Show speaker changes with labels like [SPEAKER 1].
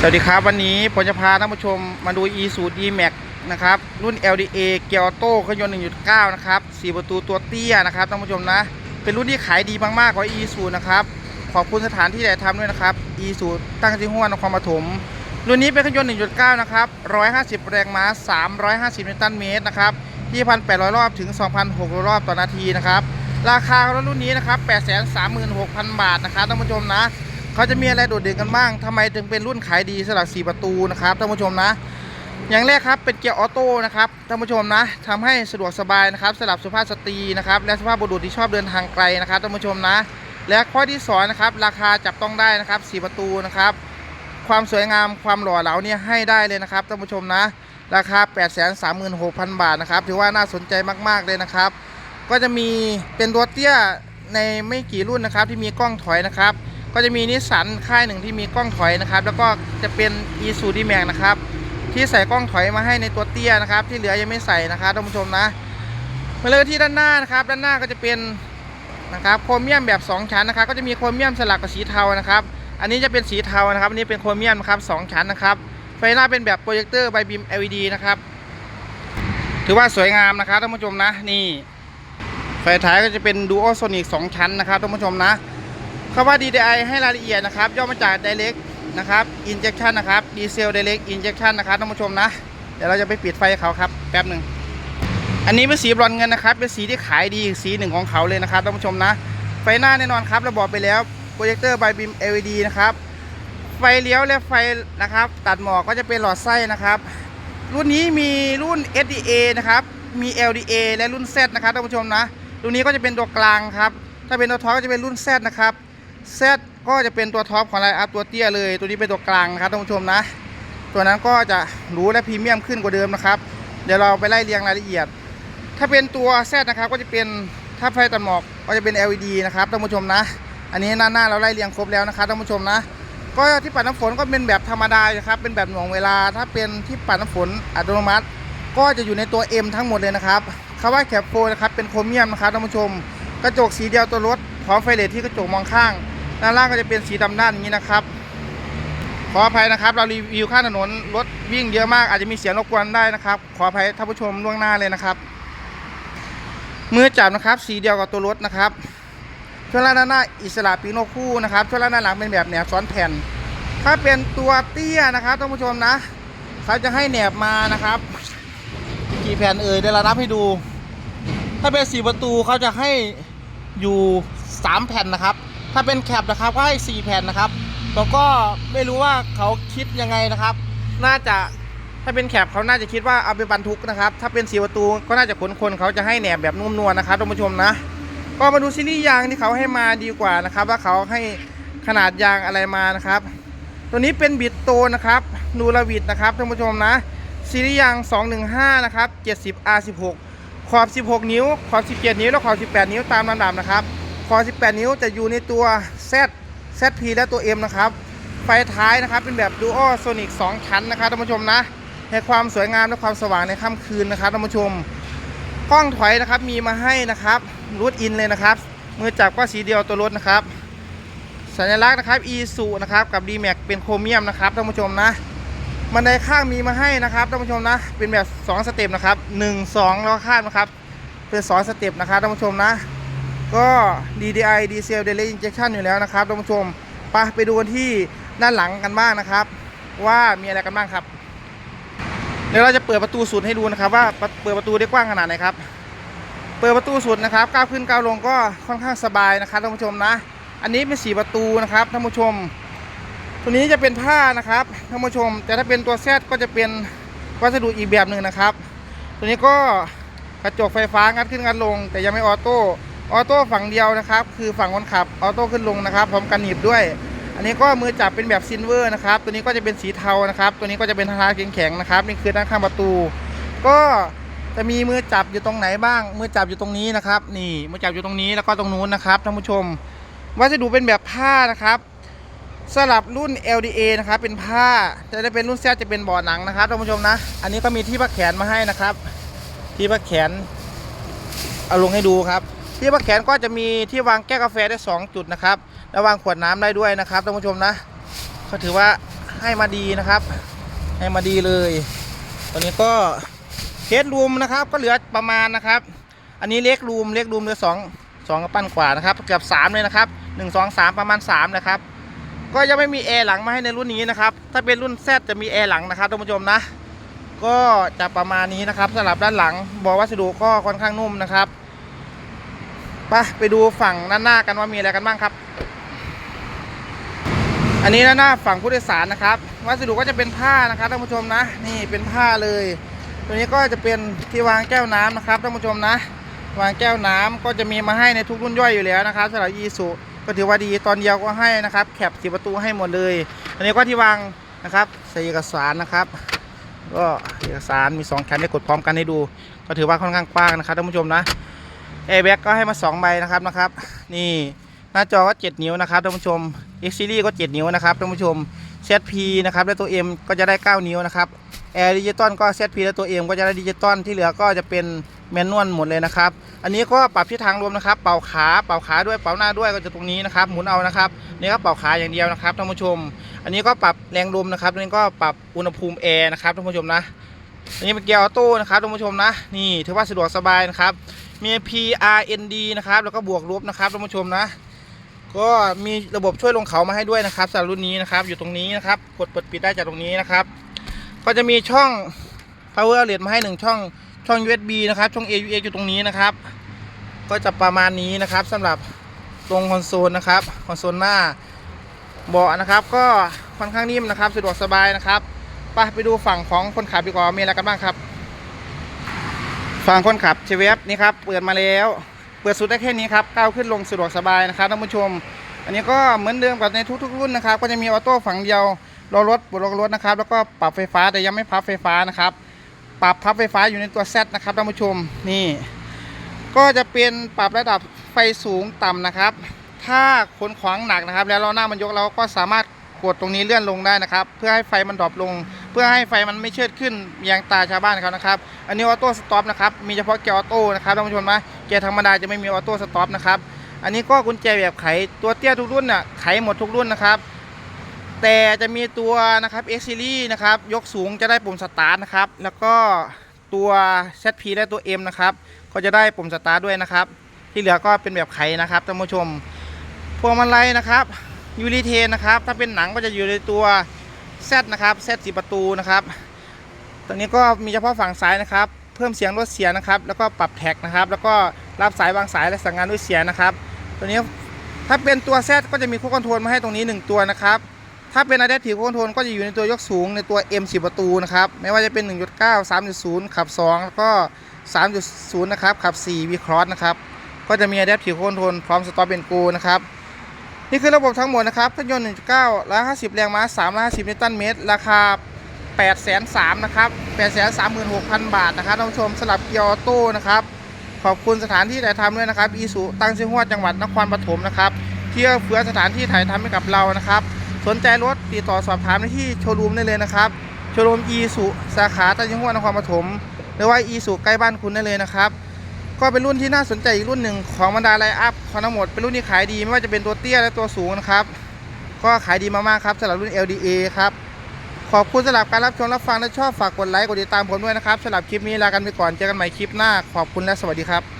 [SPEAKER 1] สวัสดีครับ วันนี้ผมจะพาท่านผู้ชมมาดู e สูตร e max นะครับ รุ่น LDA เกียร์ออโต้เครื่องยนต์1.9 นะครับ 4 ประตูตัวเตี้ยนะครับท่านผู้ชมนะ เป็นรุ่นที่ขายดีมากๆกว่า e สูตรนะครับ ขอบคุณสถานที่ถ่ายทำด้วยนะครับ e สูตรตั้งที่ห้วนนครปฐมรุ่นนี้เป็นเครื่องยนต์ 1.9 นะครับ 150 แรงม้า 350 นิวตันเมตรนะครับที่1,800 รอบถึง 2,600 รอบต่อนาทีนะครับ ราคาของรถรุ่นนี้นะครับ 836,000 บาทนะครับท่านผู้ชมนะ เขาจะมีอะไรโดดเด่นกันบ้างทำไมถึงเป็นรุ่นขายดีสำหรับ4ประตูนะครับท่านผู้ชมนะ อย่างแรกครับเป็นเกียร์ออโต้นะครับท่านผู้ชมนะทำให้สะดวกสบายนะครับสำหรับสุภาพสตรีนะครับ และสุภาพบุรุษที่ชอบเดินทางไกลนะครับท่านผู้ชมนะ และข้อที่สองนะครับราคาจับต้องได้นะครับ4ประตูนะครับ ความสวยงามความหล่อเหลาเนี่ยให้ได้เลยนะครับท่านผู้ชมนะ ราคา 836,000 บาทนะครับถือว่าน่าสนใจมากๆเลยนะครับ ก็จะมีเป็นตัวเตี้ยในไม่กี่รุ่นนะครับที่มีกล้องถอยนะครับ ก็จะมีนิสสันค่ายหนึ่งที่มีกล้องถอยนะครับ แล้วก็จะเป็น e s u d m a x นะครับ ที่ใส่กล้องถอยมาให้ในตัวเตี้ยนะครับ ที่เหลือยังไม่ใส่นะครับท่านผู้ชมนะมาเลยที่ด้านหน้านะครับ ด้านหน้าก็จะเป็นนะครับโครเมียมแบบ 2 ชั้นนะครับ ก็จะมีโครเมียมสลักกับสีเทานะครับ อันนี้จะเป็นสีเทานะครับ อันนี้เป็นโครเมียมนะครับสองชั้นนะครับไฟหน้าเป็นแบบโปรเจคเตอร์ไบบีม LED นะครับ ถือว่าสวยงามนะครับท่านผู้ชมนะนี่ไฟท้ายก็จะเป็น Duo Sonic 2ชั้นนะครับท่านผู้ชมนะ คำว่า DDI ให้รายละเอียดนะครับย่อมาจาก Direct นะครับ Injection นะครับ Diesel Direct Injection นะครับท่านผู้ชมนะ เดี๋ยวเราจะไปปิดไฟเขาครับแป๊บหนึ่งอันนี้เป็นสีบรอนเงินนะครับ เป็นสีที่ขายดีสีหนึ่งของเขาเลยนะครับท่านผู้ชมนะ ไฟหน้าแน่นอนครับเราบอกไปแล้วโปรเจคเตอร์ไบบีม LED นะครับไฟเลี้ยวและไฟนะครับ ตัดหมอกก็จะเป็นหลอดไส้นะครับ รุ่นนี้มีรุ่น SDA นะครับมี LDA และรุ่น Z นะครับท่านผู้ชมนะรุ่นนี้ก็จะเป็นตัวกลางครับถ้าเป็นตัวท็อก็จะเป็นรุ่น Z นะครับ Z ก็จะเป็นตัวท็อปของไลน์อัพตัวเตี้ยเลย ตัวนี้เป็นตัวกลางนะครับท่านผู้ชมนะ ตัวนั้นก็จะหรูและพรีเมียมขึ้นกว่าเดิมนะครับ เดี๋ยวเราไปไล่เรียงรายละเอียด ถ้าเป็นตัว Z นะครับก็จะเป็นถ้าไฟตัดหมอกก็จะเป็น LED นะครับท่านผู้ชมนะ อันนี้หน้าหน้าเราไล่เรียงครบแล้วนะครับท่านผู้ชมนะ ก็ที่ปัดน้ำฝนก็เป็นแบบธรรมดานะครับเป็นแบบหน่วงเวลา ถ้าเป็นที่ปัดน้ำฝนอัตโนมัติ ก็จะอยู่ในตัว M ทั้งหมดเลยนะครับคำว่าแคปโฟนะครับเป็นโครเมียมนะครับท่านผู้ชม กระจกสีเดียวตัวรถพร้อมไฟเลทที่กระจกมองข้าง ด้านล่างก็จะเป็นสีดำด้านอย่างนี้นะครับ ขออภัยนะครับ เรารีวิวข้างถนนรถวิ่งเยอะมากอาจจะมีเสียงรบกวนได้นะครับ ขออภัยท่านผู้ชมล่วงหน้าเลยนะครับมือจับนะครับ สีเดียวกับตัวรถนะครับช่วงล่างด้านหน้าอิสระปีโนคู่นะครับช่วงล่างด้านหลังเป็นแบบแหนบซ้อนแผ่น ถ้าเป็นตัวเตี้ยนะครับท่านผู้ชมนะเขาจะให้แหนบมานะครับกี่แผ่นเอ่ยเดี๋ยวเรานับให้ดู ถ้าเป็นสี่ประตูเขาจะให้อยู่สามแผ่นนะครับ ถ้าเป็นแคปนะครับก็ให้สี่แผ่นนะครับ แล้วก็ไม่รู้ว่าเขาคิดยังไงนะครับ น่าจะถ้าเป็นแคปเขาน่าจะคิดว่าเอาไปบรรทุกนะครับ ถ้าเป็นสี่ประตูก็น่าจะขนคนเขาจะให้แหนบแบบนุ่มนวลนะครับท่านผู้ชมนะ ก็มาดูซีรีส์ยางที่เขาให้มาดีกว่านะครับ ว่าเขาให้ขนาดยางอะไรมานะครับ ตัวนี้เป็นบิดโตนะครับนูราวิดนะครับท่านผู้ชมนะซีรีส์ยาง 215 นะครับ 70 R16 ขอบ 16 นิ้ว ขอบ 17 นิ้ว และขอบ 18 นิ้วตามลำดับนะครับ ขอ18 นิ้วจะอยู่ในตัว Z ZP และตัว M นะครับ ไฟท้ายนะครับเป็นแบบ Duo Sonic 2 ชั้นนะครับท่านผู้ชมนะให้ความสวยงามและความสว่างในค่ำคืนนะครับท่านผู้ชม กล้องถอยนะครับมีมาให้นะครับรูดอินเลยนะครับ มือจับก็สีเดียวตัวรถนะครับ สัญลักษณ์นะครับ e สูนะครับกับ d m a x เป็นโครเมียมนะครับท่านผู้ชมนะบันไดข้างมีมาให้นะครับท่านผู้ชมนะ เป็นแบบ 2 สเต็ปนะครับ 1 2 แล้วข้างนะครับ เป็น 2 สเต็ปนะครับท่านผู้ชมนะ ก็ DDI Diesel Delay Injection อยู่แล้วนะครับท่านผู้ชมไปไปดูกันที่ด้านหลังกันบ้างนะครับ ว่ามีอะไรกันบ้างครับ เดี๋ยวเราจะเปิดประตูสุดให้ดูนะครับ ว่าเปิดประตูได้กว้างขนาดไหนครับ เปิดประตูสุดนะครับก้าวขึ้นก้าวลงก็ค่อนข้างสบายนะครับท่านผู้ชมนะ อันนี้เป็นสีประตูนะครับท่านผู้ชม ตัวนี้จะเป็นผ้านะครับท่านผู้ชม แต่ถ้าเป็นตัวแซดก็จะเป็นวัสดุอีกแบบหนึ่งนะครับ ตัวนี้ก็กระจกไฟฟ้างัดขึ้นงัดลง แต่ยังไม่ออโต้ ออโต้ฝั่งเดียวนะครับ คือฝั่งคนขับออโต้ขึ้นลงนะครับพร้อมกันหนีบด้วย อันนี้ก็มือจับเป็นแบบซิลเวอร์นะครับ ตัวนี้ก็จะเป็นสีเทานะครับ ตัวนี้ก็จะเป็นทาราแข็งๆนะครับ นี่คือด้านข้างประตู ก็จะมีมือจับอยู่ตรงไหนบ้าง มือจับอยู่ตรงนี้นะครับ นี่มือจับอยู่ตรงนี้แล้วก็ตรงนู้นนะครับท่านผู้ชม วัสดุเป็นแบบผ้านะครับสลับรุ่น LDA นะครับเป็นผ้าแต่ถ้เป็นรุ่นแซจะเป็นเบาะหนังนะครับท่านผู้ชมนะ อันนี้ก็มีที่พักแขนมาให้นะครับ ที่พักแขนเอาลงให้ดูครับ ที่พักแขนก็จะมีที่วางแก้วกาแฟได้ 2 จุดนะครับแล้วางขวดน้ำได้ด้วยนะครับท่านผู้ชมนะก็ถือว่าให้มาดีนะครับ ให้มาดีเลยตอนนี้ก็เทสรูมนะครับก็เหลือประมาณนะครับ อันนี้เล็กรูมเล็กรูมเหลือสองสองกระปั้นกว่านะครับเกือบสามเลยนะครับหนึ่งสองสามประมาณสามนะครับก็ยังไม่มีแอร์หลังมาให้ในรุ่นนี้นะครับถ้าเป็นรุ่น Z จะมีแอร์หลังนะครับท่านผู้ชมนะก็จะประมาณนี้นะครับสำหรับด้านหลังบอกวัสดุก็ค่อนข้างนุ่มนะครับ ปไปดูฝั่งด้านหน้ากันว่ามีอะไรกันบ้างครับ อันนี้ด้านหน้าฝั่งผู้โดยสารนะครับวัสดุก็จะเป็นผ้านะครับท่านผู้ชมนะ นี่เป็นผ้าเลย ตัวนี้ก็จะเป็นที่วางแก้วน้ำนะครับท่านผู้ชมนะ วางแก้วน้ำก็จะมีมาให้ในทุกรุ่นย่อยอยู่แล้วนะครับสำหรับอีสุก็ถือว่าดีตอนเดียวก็ให้นะครับ แคปสีประตูให้หมดเลยอันนี้ก็ที่วางนะครับใส่เอกสารนะครับ ก็เอกสารมี2แผ่นให้กดพร้อมกันให้ดู ก็ถือว่าค่อนข้างกว้างนะครับท่านผู้ชมนะ แอร์แบ็กก็ให้มา2ใบนะครับนะครับ นี่หน้าจอก็ 7 นิ้วนะครับท่านผู้ชม X Series ก็ 7 นิ้วนะครับท่านผู้ชม ZP นะครับและตัว M ก็จะได้ 9 นิ้วนะครับแอร์ดิจิตอลก็ ZP และตัว M ก็จะได้ดิจิตอลที่เหลือก็จะเป็นแมนนวลหมดเลยนะครับ อันนี้ก็ปรับทิศทางลมนะครับ เป่าขาเป่าขาด้วยเป่าหน้าด้วยก็จะตรงนี้นะครับหมุนเอานะครับนี่ก็เป่าขาอย่างเดียวนะครับท่านผู้ชม อันนี้ก็ปรับแรงลมนะครับอันนี้ก็ปรับอุณหภูมิแอร์นะครับท่านผู้ชมนะอันนี้เป็นเกียร์ออโต้นะครับท่านผู้ชมนะนี่ถือว่าสะดวกสบายนะครับ มี PRND นะครับ แล้วก็บวกลบนะครับท่านผู้ชมนะ ก็มีระบบช่วยลงเขามาให้ด้วยนะครับสำหรับรุ่นนี้นะครับ อยู่ตรงนี้นะครับ กดเปิดปิดได้จากตรงนี้นะครับ ก็จะมีช่อง power outlet มาให้หนึ่งช่อง ช่อง USB นะครับ ช่อง AUX อยู่ตรงนี้นะครับ ก็จะประมาณนี้นะครับสำหรับตรงคอนโซลนะครับ คอนโซลหน้าเบาะนะครับ ก็ค่อนข้างนิ่มนะครับ สะดวกสบายนะครับ ไปไปดูฝั่งของคนขับดีกว่า มีอะไรกันบ้างครับ ฝั่งคนขับเชเวฟนี่ครับเปิดมาแล้ว เปิดสุดได้แค่นี้ครับก้าวขึ้นลงสะดวกสบายนะครับท่านผู้ชม อันนี้ก็เหมือนเดิมกับในทุกๆรุ่นนะครับ ก็จะมีออโต้ฝั่งเดียวรอรถปลดล็อกรถนะครับ แล้วก็ปรับไฟฟ้าแต่ยังไม่พับไฟฟ้านะครับ ปรับพับไฟฟ้าอยู่ในตัวเซตนะครับท่านผู้ชมนี่ ก็จะเป็นปรับระดับไฟสูงต่ำนะครับ ถ้าขนขวางหนักนะครับ แล้วล้อหน้ามันยกเราก็สามารถกดตรงนี้เลื่อนลงได้นะครับ เพื่อให้ไฟมันดรอปลง พื่อให้ไฟมันไม่เชิดขึ้นย่างตาชาวบ้านเขานะครับ อันนี้ออโต้สต็อปนะครับ มีเฉพาะเกียร์ออโต้นะครับท่านผู้ชมนะเกียร์ธรรมดาจะไม่มีออโต้สต็อปนะครับ อันนี้ก็กุญแจแบบไขตัวเตี้ยทุกรุ่นน่ะไขหมดทุกรุ่นนะครับ แต่จะมีตัวนะครับ X Series นะครับ ยกสูงจะได้ปุ่มสตาร์ทนะครับ แล้วก็ตัว ZP และตัว M นะครับ ก็จะได้ปุ่มสตาร์ทด้วยนะครับ ที่เหลือก็เป็นแบบไขนะครับท่านผู้ชมพวงมาลัยนะครับยูริเทนนะครับ ถ้าเป็นหนังก็จะอยู่ในตัว Z นะครับ Z สีประตูนะครับตอนนี้ก็มีเฉพาะฝั่งซ้ายนะครับ เพิ่มเสียงลดเสียงนะครับ แล้วก็ปรับแท็กนะครับ แล้วก็รับสายวางสายและสั่งงานด้วยเสียงนะครับ ตัวนี้ถ้าเป็นตัว Z ก็จะมีคู่คอนโทรลมาให้ตรงนี้ 1 ตัวนะครับถ้าเป็น Adaptive Control ก็จะอยู่ในตัวยกสูงในตัว M 10 ประตูนะครับไม่ว่าจะเป็น 1.9 3.0 ขับ 2 แล้วก็ 3.0 นะครับขับ 4 V Cross นะครับก็จะมี Adaptive Control พร้อม Stop and Go นะครับ นี่คือระบบทั้งหมดนะครับเครื่องยนต์1.9 150 แรงม้า350 นิวตันเมตร ราคา803,000นะครับ836,000 บาทนะครับท่านผู้ชมสลับเกียร์ออโต้นะครับ ขอบคุณสถานที่ถ่ายทำด้วยนะครับ อีสุตั้งชื่อหัวจังหวัดนครปฐมนะครับที่เอื้อเฟื้อสถานที่ถ่ายทำให้กับเรานะครับ สนใจรถติดต่อสอบถามได้ที่โชว์รูมได้เลยนะครับ โชว์รูมอีสุสาขาตั้งชื่อหัวนครปฐมหรือว่าอีสุใกล้บ้านคุณได้เลยนะครับ ก็เป็นรุ่นที่น่าสนใจอีกรุ่นหนึ่งของบรรดาไลอัพของทั้งหมดเป็นรุ่นที่ขายดีไม่ว่าจะเป็นตัวเตี้ยและตัวสูงนะครับ ก็ขายดีมากๆครับสำหรับรุ่น LDA ครับ ขอบคุณสำหรับการรับชมรับฟังและชอบฝากกดไลค์กดติดตามผมด้วยนะครับสำหรับคลิปนี้ลากันไปก่อนเจอกันใหม่คลิปหน้า ขอบคุณและสวัสดีครับ